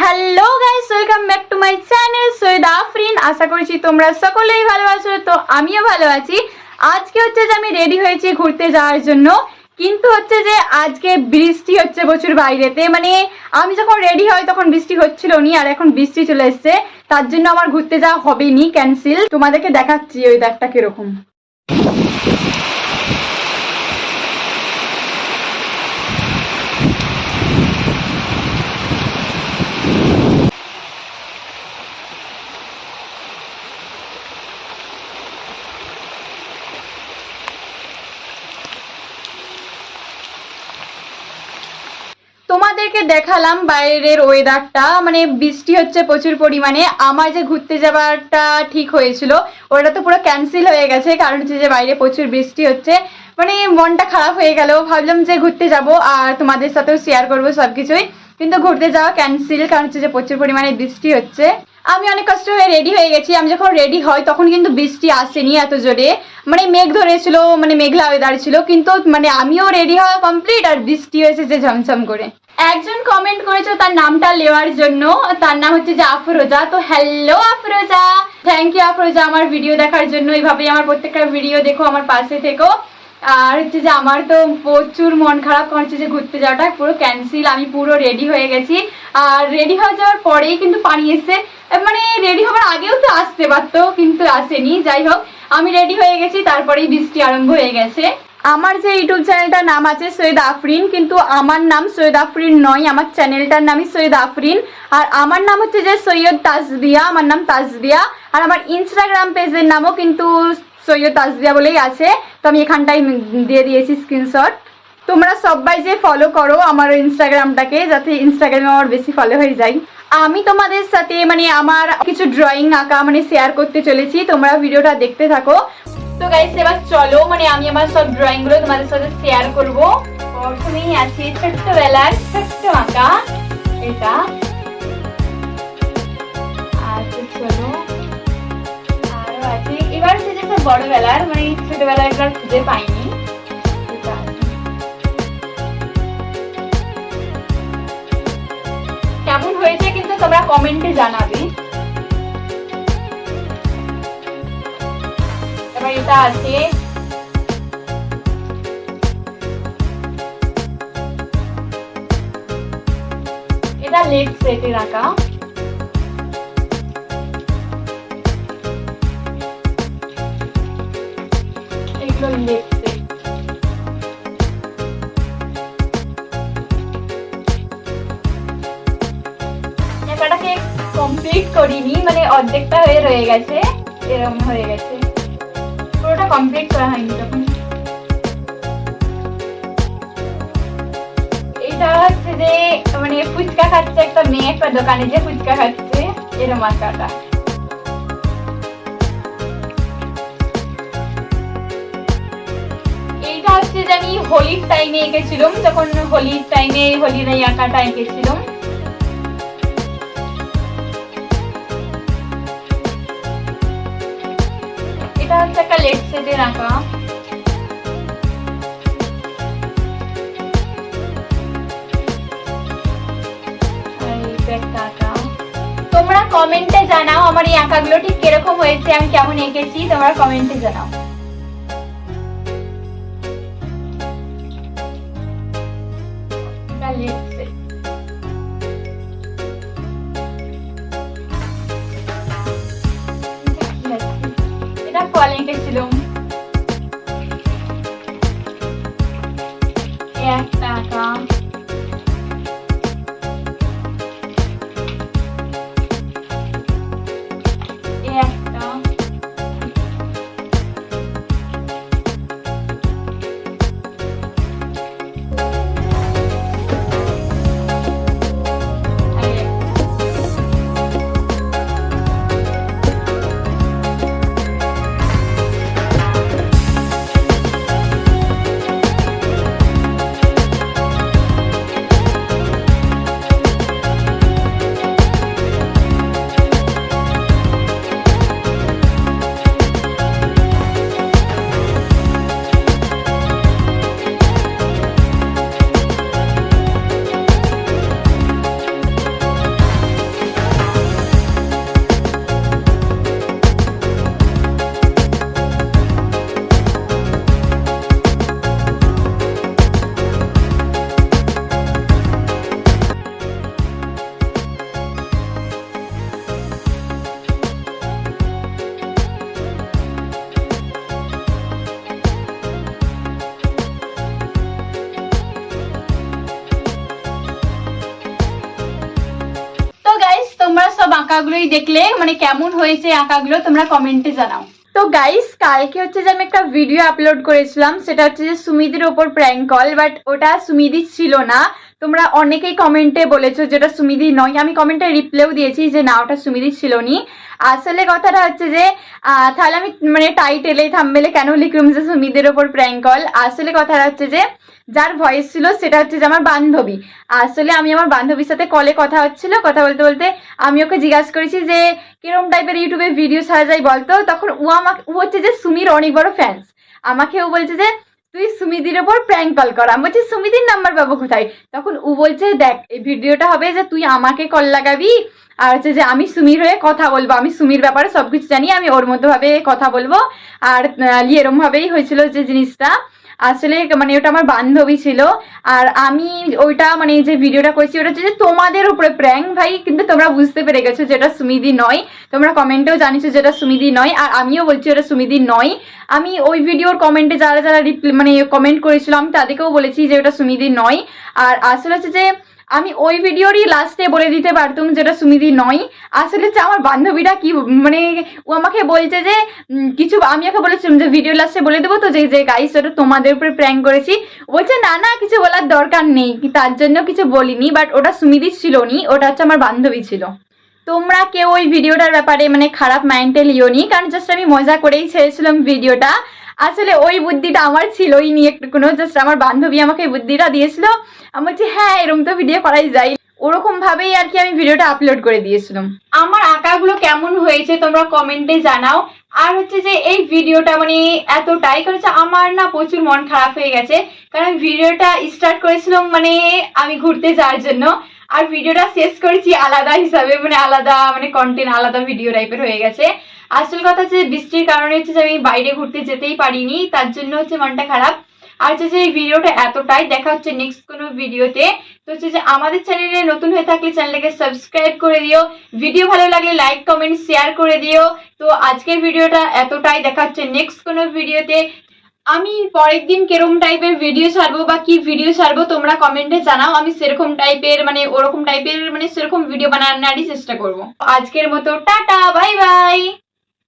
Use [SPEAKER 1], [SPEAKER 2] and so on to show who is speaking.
[SPEAKER 1] Hello guys welcome back to my channel Syed Afrin আশা করছি তোমরা সকলেই ভালো আছো, তো আমিও ভালো আছি। আজকে হচ্ছে যে আমি রেডি হয়েছি ঘুরতে যাওয়ার জন্য। কিন্তু হচ্ছে যে আজকে বৃষ্টি হচ্ছে প্রচুর বাইরেতে। মানে আমি যখন রেডি হই তখন বৃষ্টি হচ্ছিল নি আর এখন বৃষ্টি চলে এসছে। তার জন্য আমার ঘুরতে যাওয়া হবেনি ক্যান্সেল তোমাদেরকে দেখাচ্ছি ওই দেখটা কীরকম। তোমাদেরকে দেখালাম বাইরের ওয়েদারটা মানে বৃষ্টি হচ্ছে প্রচুর পরিমাণে। আমার যে ঘুরতে যাওয়াটা ঠিক হয়েছিল, ওটা তো পুরো ক্যান্সেল হয়ে গেছে, কারণ হচ্ছে যে বাইরে প্রচুর বৃষ্টি হচ্ছে। মানে মনটা খারাপ হয়ে গেল, ভাবলাম যে ঘুরতে যাব আর তোমাদের সাথেও শেয়ার করব সব কিছুই কিন্তু ঘুরতে যাওয়া ক্যান্সেল কারণ হচ্ছে যে প্রচুর পরিমাণে বৃষ্টি হচ্ছে। আমি অনেক কষ্ট হয়ে রেডি হয়ে গেছি। আমি যখন রেডি হই তখন কিন্তু বৃষ্টি আসেনি এত জোরে। মানে মেঘ ধরেছিল মানে মেঘলা ওয়েদার ছিল, কিন্তু মানে আমিও রেডি হওয়া কমপ্লিট আর বৃষ্টি হয়েছে যে ঝমঝম করে। একজন কমেন্ট করেছ তার নামটা লেওয়ার জন্য। তার নাম হচ্ছে যে আফরোজা। তো hello Afroza. Thank you Afroza আমার ভিডিও দেখার জন্য। এইভাবেই আমার প্রত্যেকটা ভিডিও দেখো আমার পাশে থেকো। আর হচ্ছে যে আমার তো প্রচুর মন খারাপ। কারণ হচ্ছে যে ঘুরতে যাওয়াটা পুরো ক্যান্সেল আমি পুরো রেডি হয়ে গেছি। আর রেডি হয়ে যাওয়ার পরেই কিন্তু পানি এসে মানে রেডি হওয়ার আগেও তো আসতে পারতো, কিন্তু আসেনি। যাই হোক, আমি রেডি হয়ে গেছি। তারপরেই বৃষ্টি আরম্ভ হয়ে গেছে। আমার যে ইউটিউব চ্যানেলটার নাম আছে সৈয়দ আফরিন, কিন্তু আমার নাম সৈয়দ আফরিন নয়, আমার চ্যানেলটার নামই সৈয়দ আফরিন। আর আমার নাম হচ্ছে যে সৈয়দ তাজদিয়া, আমার নাম তাজদিয়া। আর আমার ইনস্টাগ্রাম পেজের নামও কিন্তু সৈয়দ তাজদিয়া বলেই আছে। তো আমি এখানটাই দিয়ে দিয়েছি স্ক্রিনশট তোমরা সবাই যে ফলো করো আমার ইনস্টাগ্রামটাকে যাতে ইনস্টাগ্রামে আমার বেশি ফলো হয়ে যায়। আমি তোমাদের সাথে মানে আমার কিছু ড্রয়িং আঁকা মানে শেয়ার করতে চলেছি। তোমরা ভিডিওটা দেখতে থাকো। তো গাইস এবার চলো মানে আমি আমার সব ড্রয়িংগুলো তোমাদের সাথে শেয়ার করব। প্রথমেই আছে ছোট্টবেলার ছোট্ট আঁকা এটা আচ্ছা চলো, আরও এবার বড়বেলার মানে একবার পাইনি। কেমন হয়েছে কিন্তু তোমরা কমেন্টে জানাবে। এবার এটা আছে এটা লেট সেটে রাখা এগুলো লেট সেট এটাকে কমপ্লিট করিনি মানে অর্ধেকটা হয়ে রয়ে গেছে এরকম হয়ে গেছে পুরোটা কমপ্লিট করা হয়নি তখন এটা হচ্ছে যে মানে ফুচকা খাচ্ছে একটা মেয়ে একটা দোকানে যে ফুচকা খাচ্ছে এরকম আঁকাটা এইটা হচ্ছে যে আমি হোলির টাইমে এঁকেছিলাম, যখন হোলির টাইমে হোলির এই আঁকাটা এঁকেছিলাম। হচ্ছে একটা লেট একটা আঁকা। তোমরা কমেন্টে জানাও আমার এই আঁকাগুলো ঠিক কীরকম হয়েছে, আমি কেমন এঁকেছি, তোমরা কমেন্টে জানাও এটা আঁকাগুলোই দেখলে মানে কেমন হয়েছে আঁকাগুলো তোমরা কমেন্টে জানাও। তো গাইস কালকে হচ্ছে যে আমি একটা ভিডিও আপলোড করেছিলাম, সেটা হচ্ছে যে সুমিদির ওপর প্র্যাঙ্ক কল বাট ওটা সুমিদি ছিল না। তোমরা অনেকেই কমেন্টে বলেছ যেটা সুমিদি নয়, আমি কমেন্টে রিপ্লাইও দিয়েছি যে না, ওটা সুমিদি ছিল নি। আসলে কথাটা হচ্ছে যে তাহলে আমি মানে টাইটেলে থাম্বেলে কেন লিখলাম যে সুমিদের ওপর প্র্যাঙ্ক কল আসলে কথাটা হচ্ছে যে যার ভয়েস ছিল সেটা হচ্ছে যে আমার বান্ধবী। আসলে আমি আমার বান্ধবীর সাথে কলে কথা হচ্ছিল কথা বলতে বলতে আমি ওকে জিজ্ঞাসা করেছি যে কিরম টাইপের ইউটিউবে ভিডিও ছাড়া যায় বলতো? তখন ও আমাকে ও হচ্ছে যে সুমির অনেক বড় ফ্যান্স আমাকে ও বলছে যে তুই সুমিদির ওপর প্র্যাঙ্ক কল কর। আমি বলছি সুমিদির নাম্বার পাবো কোথায়? তখন ও বলছে দেখ এই ভিডিওটা হবে যে তুই আমাকে কল লাগাবি আর হচ্ছে যে আমি সুমির হয়ে কথা বলব। আমি সুমির ব্যাপারে সব কিছু জানি আমি ওর মতো ভাবে কথা বলব। আর আহ, এরম ভাবেই হয়েছিল যে জিনিসটা। আসলে মানে ওটা আমার বান্ধবী ছিল। আর আমি ওইটা মানে যে ভিডিওটা করেছি, ওটা হচ্ছে যে তোমাদের উপরে প্র্যাং ভাই, কিন্তু তোমরা বুঝতে পেরে গেছো যেটা সুমিদি নয়। তোমরা কমেন্টেও জানিছো যেটা সুমিদি নয়, আর আমিও বলছি ওটা সুমিদি নয়। আমি ওই ভিডিওর কমেন্টে যারা যারা মানে কমেন্ট করেছিলাম তাদেরকেও বলেছি যে ওটা সুমিদি নয়। আর আসলে হচ্ছে যে আমি ওই ভিডিওরই লাস্টে বলে দিতে পারতুম যেটা সুমিদি নয়। আসলে হচ্ছে আমার বান্ধবীরা কি মানে ও আমাকে বলছে যে কিছু আমি ওকে বলেছিলাম যে ভিডিও লাস্টে বলে দেবো তো যে যে গাইস ওটা তোমাদের উপরে প্র্যাঙ্ক করেছি। বলছে, না না, কিছু বলার দরকার নেই, তার জন্য কিছু বলিনি বাট ওটা সুমিদি ছিল নি, ওটা হচ্ছে আমার বান্ধবী ছিল। তোমরা কেউ ওই ভিডিওটার ব্যাপারে মানে খারাপ মাইন্ডে লিও নি কারণ জাস্ট আমি মজা করেই ছেড়েছিলাম ভিডিওটা আসলে ওই বুদ্ধিটা আমার ছিল ওই নিয়ে একটু কোনো জাস্ট আমার বান্ধবী আমাকে এই বুদ্ধিটা দিয়েছিল। আমি বলছি হ্যাঁ এরকম তো ভিডিও করাই যায়। ওরকম ভাবেই আর কি আমি ভিডিওটা আপলোড করে দিয়েছিলাম। আমার আঁকাগুলো কেমন হয়েছে তোমরা কমেন্টে জানাও। আর হচ্ছে যে এই ভিডিওটা মানে এতটাই করেছে, আমার না প্রচুর মন খারাপ হয়ে গেছে। কারণ ভিডিওটা স্টার্ট করেছিলাম মানে আমি ঘুরতে যাওয়ার জন্য। আর ভিডিওটা শেষ করেছি আলাদা হিসাবে মানে আলাদা মানে কন্টেন্ট আলাদা ভিডিও টাইপের হয়ে গেছে। আসল কথা হচ্ছে বৃষ্টির কারণে হচ্ছে যে আমি বাইরে ঘুরতে যেতেই পারিনি, তার জন্য হচ্ছে মনটা খারাপ। আর হচ্ছে যে এই ভিডিওটা এতটাই, দেখা হচ্ছে নেক্সট কোনো ভিডিওতে। তো হচ্ছে যে আমাদের চ্যানেলে নতুন হয়ে থাকলে চ্যানেলটাকে সাবস্ক্রাইব করে দিও। ভিডিও ভালো লাগলে লাইক কমেন্ট শেয়ার করে দিও। তো আজকের ভিডিওটা এতটাই, দেখা হচ্ছে নেক্সট কোনো ভিডিওতে। আমি পরের দিন কীরকম টাইপের ভিডিও ছাড়বো বা কি ভিডিও ছাড়বো তোমরা কমেন্টে জানাও। আমি সেরকম টাইপের মানে ওরকম টাইপের মানে সেরকম ভিডিও বানানোরই চেষ্টা করব। আজকের মতো, টাটা বাই বাই